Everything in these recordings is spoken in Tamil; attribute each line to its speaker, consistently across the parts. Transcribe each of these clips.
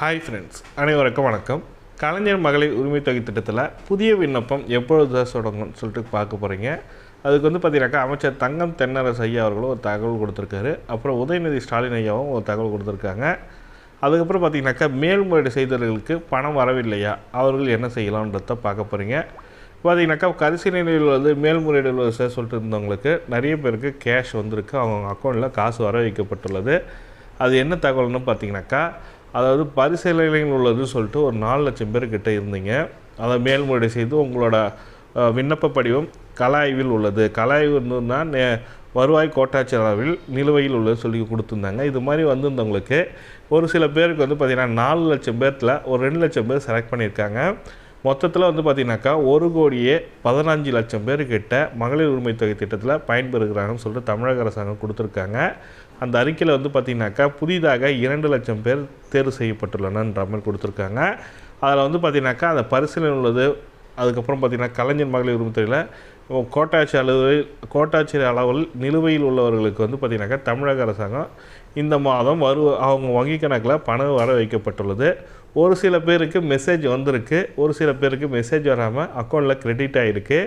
Speaker 1: ஹாய் ஃப்ரெண்ட்ஸ் அனைவருக்கும் வணக்கம். கலைஞர் மகளிர் உரிமை தொகை திட்டத்தில் புதிய விண்ணப்பம் எப்பொழுது தான் தொடங்கும்னு சொல்லிட்டு பார்க்க போகிறீங்க அதுக்கு வந்து பார்த்தீங்கன்னாக்கா அமைச்சர் தங்கம் தென்னரசு ஐயா அவர்களும் ஒரு தகவல் கொடுத்துருக்காரு. அப்புறம் உதயநிதி ஸ்டாலின் ஐயாவும் ஒரு தகவல் கொடுத்துருக்காங்க. அதுக்கப்புறம் பார்த்தீங்கன்னாக்கா மேல்முறையீடு செய்தவர்களுக்கு பணம் வரவில்லையா? அவர்கள் என்ன செய்யலாம்ன்றத பார்க்க போகிறீங்க பார்த்தீங்கன்னாக்கா நிலையில் வந்து மேல்முறையீடு சார் சொல்லிட்டு இருந்தவங்களுக்கு நிறைய பேருக்கு கேஷ் வந்திருக்கு. அவங்க அக்கௌண்ட்டில் காசு வர வைக்கப்பட்டுள்ளது. அது என்ன தகவல்னு பார்த்தீங்கன்னாக்கா அதாவது பரிசீலனையில் உள்ளதுன்னு சொல்லிட்டு ஒரு நாலு லட்சம் பேர்கிட்ட இருந்தீங்க. அதை மேல்முறையீடு செய்து உங்களோட விண்ணப்ப படிவம் கலாய்வில் உள்ளது. கலாய்வு நே வருவாய் கோட்டாட்சியர் அளவில் நிலுவையில் உள்ளது சொல்லி கொடுத்துருந்தாங்க. இது மாதிரி வந்திருந்தவங்களுக்கு ஒரு சில பேருக்கு வந்து பார்த்திங்கன்னா நாலு லட்சம் பேர்த்தில் ஒரு ரெண்டு லட்சம் பேர் செலக்ட் பண்ணியிருக்காங்க. மொத்தத்தில் வந்து பார்த்திங்கனாக்கா ஒரு கோடியே பதினஞ்சு லட்சம் பேர்கிட்ட மகளிர் உரிமை தொகை திட்டத்தில் பயன்பெறுகிறாங்கன்னு சொல்லிட்டு தமிழக அரசாங்கம் கொடுத்துருக்காங்க. அந்த அறிக்கையில் வந்து பார்த்திங்கனாக்கா புதிதாக இரண்டு லட்சம் பேர் தேர்வு செய்யப்பட்டுள்ளனன்ற மாதிரி கொடுத்துருக்காங்க. அதில் வந்து பார்த்திங்கனாக்கா அந்த பரிசீலனை உள்ளது அதுக்கப்புறம் பார்த்திங்கன்னா கலைஞர் மகளிர் உரிமை தொகையில் கோட்டாட்சி அளவில் கோட்டாட்சி அளவில் நிலுவையில் உள்ளவர்களுக்கு வந்து பார்த்திங்கனாக்கா தமிழக அரசாங்கம் இந்த மாதம் வரு அவங்க வங்கி கணக்கில் பணம் வர வைக்கப்பட்டுள்ளது ஒரு சில பேருக்கு மெசேஜ் வந்திருக்கு ஒரு சில பேருக்கு மெசேஜ் வராமல் அக்கௌண்ட்டில் கிரெடிட் ஆகிருக்கு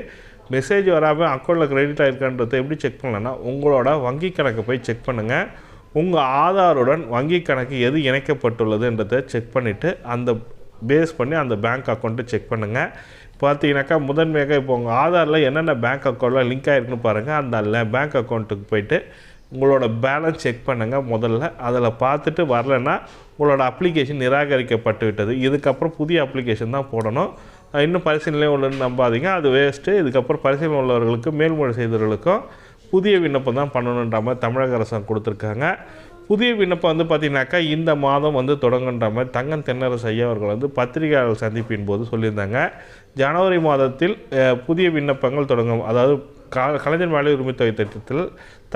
Speaker 1: மெசேஜ் வராமல் அக்கௌண்ட்டில் கிரெடிட் ஆகிருக்கான்றதை எப்படி செக் பண்ணலன்னா உங்களோட வங்கி கணக்கை போய் செக் பண்ணுங்கள் உங்கள் ஆதாருடன் வங்கி கணக்கு எது இணைக்கப்பட்டுள்ளதுன்றதை செக் பண்ணிவிட்டு அந்த பேஸ் பண்ணி அந்த பேங்க் அக்கௌண்ட்டை செக் பண்ணுங்கள் பார்த்தீங்கன்னாக்கா முதன்மையாக இப்போ உங்கள் ஆதாரில் என்னென்ன பேங்க் அக்கௌண்ட்டில் லிங்க் ஆகிருக்குன்னு பாருங்கள் அந்த பேங்க் அக்கௌண்ட்டுக்கு போயிட்டு உங்களோட பேலன்ஸ் செக் பண்ணுங்கள் முதல்ல. அதில் பார்த்துட்டு வரலன்னா உங்களோட அப்ளிகேஷன் நிராகரிக்கப்பட்டு விட்டது. இதுக்கப்புறம் புதிய அப்ளிகேஷன் தான் போடணும். இன்னும் பரிசீலனை உள்ளன்னு நம்பாதீங்க. அது வேஸ்ட்டு இதுக்கப்புறம் பரிசீலனை உள்ளவர்களுக்கும் மேல்முறை செய்தவர்களுக்கும் புதிய விண்ணப்பம் தான் பண்ணணுன்ற மாதிரி தமிழக அரசாங்கம் கொடுத்துருக்காங்க. புதிய விண்ணப்பம் வந்து பார்த்திங்கனாக்கா இந்த மாதம் வந்து தொடங்குன்ற மாதிரி தங்கம் தென்னரசு ஐயா அவர்கள் வந்து பத்திரிகையாளர் சந்திப்பின் போது சொல்லியிருந்தாங்க. ஜனவரி மாதத்தில் புதிய விண்ணப்பங்கள் தொடங்கும். அதாவது கலைஞர் வேலை உரிமை தொகை திட்டத்தில்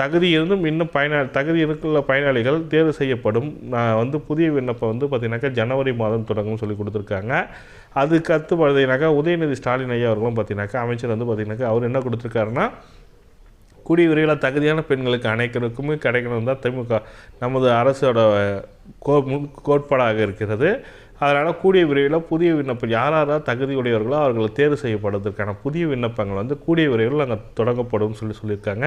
Speaker 1: தகுதி இருந்தும் இன்னும் பயனாளி தகுதி இருக்குள்ள பயனாளிகள் தேர்வு செய்யப்படும். நான் வந்து புதிய விண்ணப்பம் வந்து பார்த்திங்கனாக்கா ஜனவரி மாதம் தொடங்கும்னு சொல்லி கொடுத்துருக்காங்க. அதுக்கு அடுத்து பார்த்தீங்கன்னாக்கா உதயநிதி ஸ்டாலின் ஐயா அவர்களும் பார்த்தீங்கன்னாக்கா அமைச்சர் வந்து பார்த்திங்கனாக்கா அவர் என்ன கொடுத்துருக்காருன்னா கூடிய விரைவில் தகுதியான பெண்களுக்கு அனைவருக்குமே கிடைக்கணும் தான் திமுக நமது அரசோட கோ முன் கோட்பாடாக இருக்கிறது. அதனால் கூடிய விரைவில் புதிய விண்ணப்பம் யார் யாராவது தகுதியுடையவர்களோ அவர்கள் தேர்வு செய்யப்படுவதற்கான புதிய விண்ணப்பங்கள் வந்து கூடிய விரைவில் அங்கே தொடங்கப்படும் சொல்லி சொல்லியிருக்காங்க.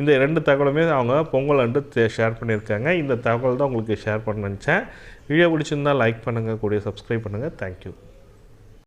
Speaker 1: இந்த ரெண்டு தகவலுமே அவங்க பொங்கல் அன்று ஷேர் பண்ணியிருக்காங்க. இந்த தகவல் தான் உங்களுக்கு ஷேர் பண்ண நினச்சேன். வீடியோ பிடிச்சிருந்தால் லைக் பண்ணுங்கள் கூடிய சப்ஸ்கிரைப் பண்ணுங்கள் தேங்க்யூ